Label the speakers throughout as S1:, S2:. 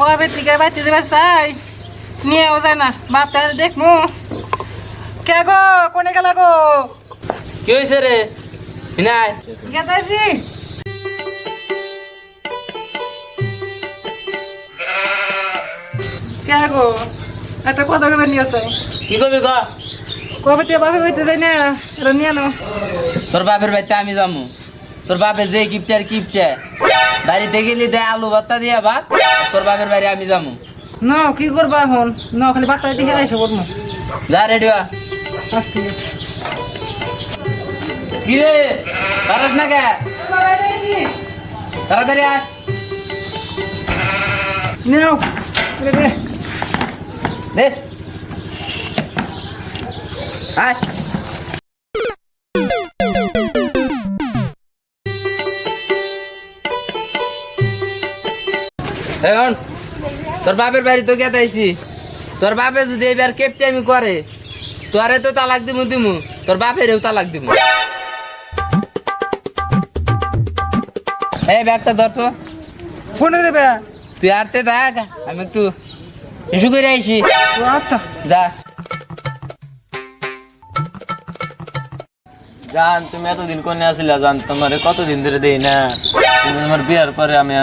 S1: কবে থেকে বাড়তে দেবে চাই নিয়েও যায় না বাপটা দেখনু কে গো কোনে গেল গো?
S2: কি হয়েছে রে? নাই
S1: গেতাইছি কে গো একটা কথা কবে নিয়ে চাই
S2: কি করবি ক?
S1: কবে থেকে বাপে বাড়তে যাই না এটা নিয়ে
S2: তোর বাপের বাড়িতে আমি যাব তোর বাপের যে কিপটে আর কিপটে বাড়িতে গেলি দে আলু ভর্তা দিয়ে ভাত তোর বাপের বাড়ি আমি যাব
S1: ন কি করবা এখন? ন খালি বাচ্চা দেখে আইসো করব
S2: যা রেডি কি রে? পারস না কে? তাড়াতাড়ি আয়।
S1: নাও দে।
S2: আয়। এখন তোর বাপের বাড়ি তো গেতে আইছি। তোর বাপে যদি এবার কেপটে আমি করে তোরে তো তালাক দিমু দিমু। তোর বাপেরেও তালাক দিমু। এই ব্যাগটা ধর তো।
S1: ফোনে দেবে
S2: তুই আরতে থাক আমি একটু ইস্যু করে আইসি
S1: ও আচ্ছা।
S2: যা।
S3: জান, তুমি এতদিন কোনে আসিলা জান? তোমারে কতদিন ধরে দেই না? তুমি আমার বিয়ার পরে আমি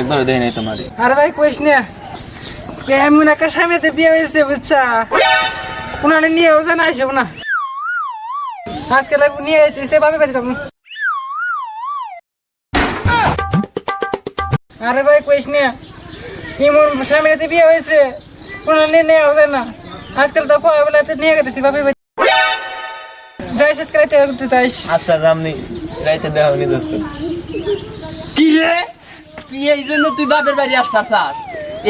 S3: একবার দেই নাই তোমারে।
S1: আরে ভাই, কইস না। এমন একটা স্বামীতে বিয়ে হয়েছে, বুঝছা? উনারে নিয়েও যেন আসব না। আজকে লাগবো, নিয়ে যেতেছে বাপে বাড়ি যাব। আরে ভাই, কইস না। এমন স্বামীতে বিয়ে হয়েছে, উনারে নিয়ে নেওয়া যায় না। আজকাল তো কয় বলে একটা নিয়ে গেছি বাড়ি। যাইস আজকে রাইতে একটু যাইস?
S3: আচ্ছা জামনি রাইতে দেওয়া নি দোস্ত।
S2: কি রে? তুই এই জন্য তুই বাপের বাড়ি আসতাস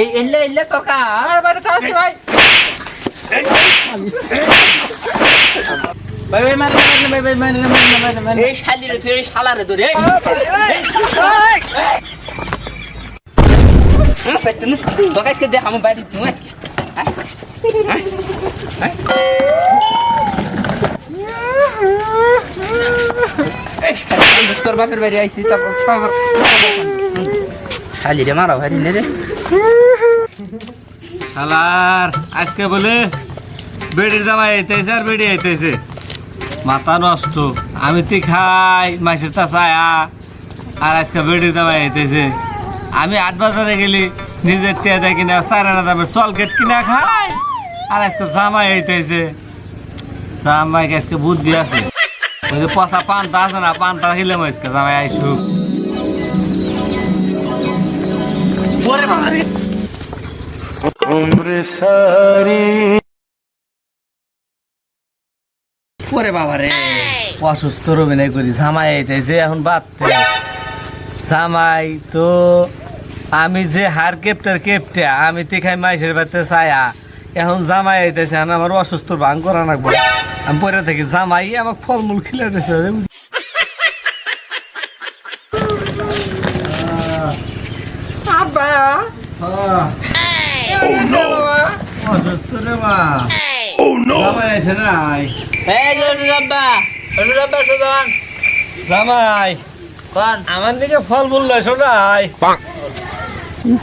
S2: এই এলে এলে তোর কাজ
S1: আর বাড়ি যাস ভাই।
S3: বাই বাই মারে মারে বাই বাই মারে মারে মারে মারে
S2: এই শালি রে তুই এই শালা রে এই। তোকে আজকে দেখ আমার বাড়ি তুই আজকে তোর বাপের বাড়ি আইসি তারপর শালি রে মারা ভারি নে রে।
S3: শালার আজকে বলে বেডির জামাই আইতেছে আর বেডি আইতেছে মাথা নষ্ট আমি তুই খাই মাসের তা চায়া আর আজকে বেডির জামাই আইতেছে আমি আট বাজারে গেলি নিজের টিয়া কিনা চার আনা দামের চলকেট কিনা খাই আর আজকে জামাই আইতেছে জামাই আজকে বুদ্ধি আছে। ওই যে পচা পান্তা আছে না পান্তা হিলাম আজকে জামাই আইসু। ওরে বাবা রে। ওরে বাবা রে। অসুস্থ অভিনয় করি জামাই আইতেছে এখন বাদতে জামাই তো আমি যে হার কেপটার কেপটা আমি তো খাই মাইসের বাড়িতে ছায়া এখন জামাই আইতেছে আমার অসুস্থ ভাঙ করা লাগবো। আমি পরে থাকি জামাই আমাকে ফলমূল খিলে দিতেছে
S1: আব্বা। এবার
S3: অসুস্থ রে মা। জামাই আছে নাই।
S2: এই
S3: জামাই
S2: কোন?
S3: আমার দিকে ফলমূল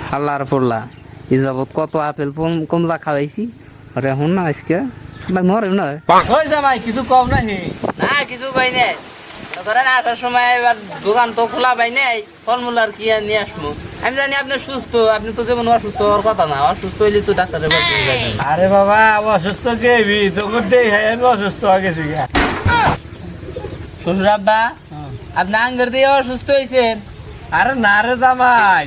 S2: হাল্লার পড়লা যাবৎ কত আপেল কমলা খাওয়াইছি? আরে এখন না আজকে। ভাই মরে না
S3: ওই জামাই কিছু কম নাহি
S2: না কিছু কই নাই ধরেন আসার সময় এবার দোকান তো খোলা পাই নাই ফলমূল আর কি আর নিয়ে আসব আমি জানি আপনি সুস্থ আপনি তো যেমন অসুস্থ হওয়ার কথা না অসুস্থ হইলে তো ডাক্তারের
S3: আরে বাবা অসুস্থ কেবি তোর দেই হ্যাঁ অসুস্থ হয়ে গেছি গা।
S2: শ্বশুর আব্বা আপনি আঙ্গের দিয়ে অসুস্থ হয়েছেন
S3: আরে না রে জামাই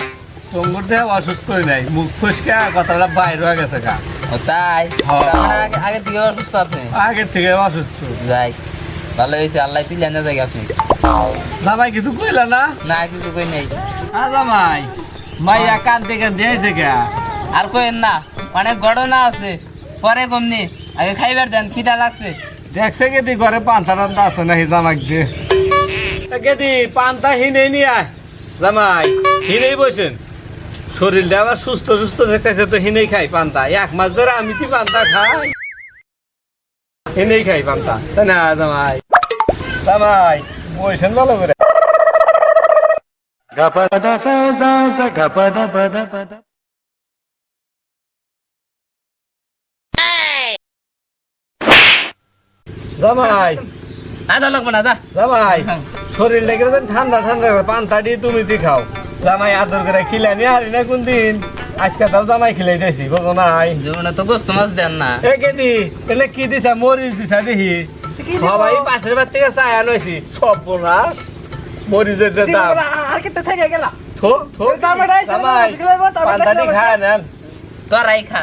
S3: তোর দেহ অসুস্থ নাই মুখ ফুসকা কথাটা বাইর হয়ে গেছে গা
S2: ও তাই?
S3: হ্যাঁ।
S2: মানে আগে থেকে অসুস্থ আপনি?
S3: থেকে অসুস্থ।
S2: যাই। ভালো হয়েছে আল্লাহ তুলে না যাই আপনি?
S3: জামাই কিছু কইলা না?
S2: না কিছু কই নেই।
S3: জামাই মাইয়া কান্দে আইছে গা।
S2: আর কইেন না অনেক ঘটনা আছে। পরে কমনি আগে খাইবার দেন খিদা লাগছে।
S3: দেখছে গেদি ঘরে পান্তা টান্তা আছে নাকি জামাক দে গেদি পান্তা হিনে নিয়ে জামাই হিনেই বসেন। শরীরটা আবার সুস্থ সুস্থ দেখতেছে তো হিনেই খাই পান্তা। এক মাস ধরে আমি কি পান্তা খাই? হিনেই খাই পান্তা। তাই না জামাই। জামাই বইছেন ভালো করে। জামাই। আদা ঠান্ডা ঠান্ডা পান্তা দিয়ে তুমি দি খাও? জামাই আদর করে খিলাই নিয়ে হারি না কোন দিন আজকে তাও জামাই খিলাই দিয়েছি বুঝো নাই।
S2: জীবনে তো গোস্ত মাছ দেন না।
S3: এ কেদি এলে কি দিছা? মরিচ দিছা দেখি। সবাই পাশের বাড়ি থেকে চায়া লইছি সব বোনাস মরিচের যে দাম।
S1: আর কেটে থেকে গেলা।
S3: থো থো। জামাই। খায়
S2: তোরাই খা।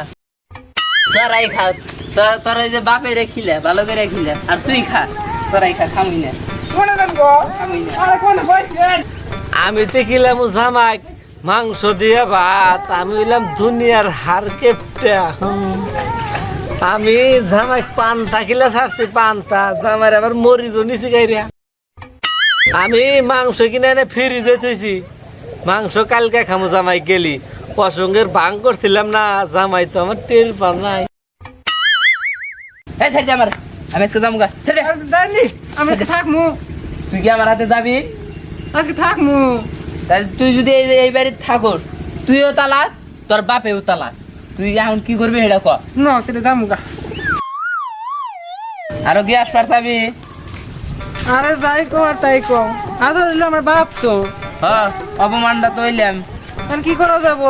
S2: তোরাই খা। তোর তোর ওই যে বাপে রেখিলে ভালো করে রেখিলে আর তুই খা। তোরাই খা খামুই না।
S1: কোনে দেন গো?
S2: খামুই না।
S1: আরে কোনে বইছেন
S3: আমি তো কিলাম জামাই মাংস দিয়ে ভাত আমি হইলাম দুনিয়ার হার কেপটা। আমি জামাই পান্তা কিলা ছাড়ছি পান্তা। জামাই আবার মরিচও নিছি গাইরা। আমি মাংস কিনে এনে ফ্রিজে থইছি। মাংস কালকে খামো জামাই গেলি। প্রসঙ্গের ভাঙ করছিলাম না জামাই তো আমার টের পা নাই।
S2: আমার আমি আজকে যাব
S1: আমি থাকমু।
S2: তুই কি আমার হাতে যাবি?
S1: আজকে থাকমু।
S2: তাহলে তুই যদি এই এই বাড়িতে থাকস তুইও তালাক তোর বাপেও তালাক। তুই এখন কি করবি সেটা ক।
S1: ন তেলে যামু গা।
S2: আরও গ্যাস পারছাবি
S1: আরে যাই কো আর তাই কো। আজ হইল আমার বাপ তো।
S2: হ অপমানটা তো হইলাম।
S1: এখন কি করা যাব?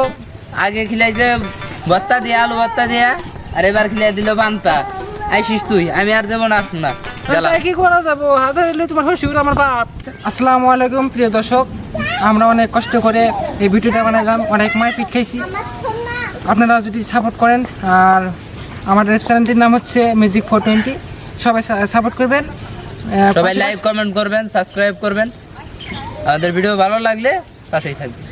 S2: আগে খিলাইছে ভত্তা দিয়া আলু ভত্তা দিয়া আর এবার খিলাই দিল পান্তা। আইসিস তুই আমি আর যাব না আসুন না। গেলাম।
S1: তাই কি করা যাব? হাজার তোমার শ্বশুর আমার বাপ। আসসালামু আলাইকুম প্রিয় দর্শক। আমরা অনেক কষ্ট করে এই ভিডিওটা বানালাম অনেক মারপিট খাইছি। আপনারা যদি সাপোর্ট করেন আর আমার রেস্টুরেন্টের নাম হচ্ছে মিউজিক ফোর টোয়েন্টি সবাই সাপোর্ট করবেন।
S2: সবাই লাইক কমেন্ট করবেন সাবস্ক্রাইব করবেন। আমাদের ভিডিও ভালো লাগলে পাশেই থাকবেন।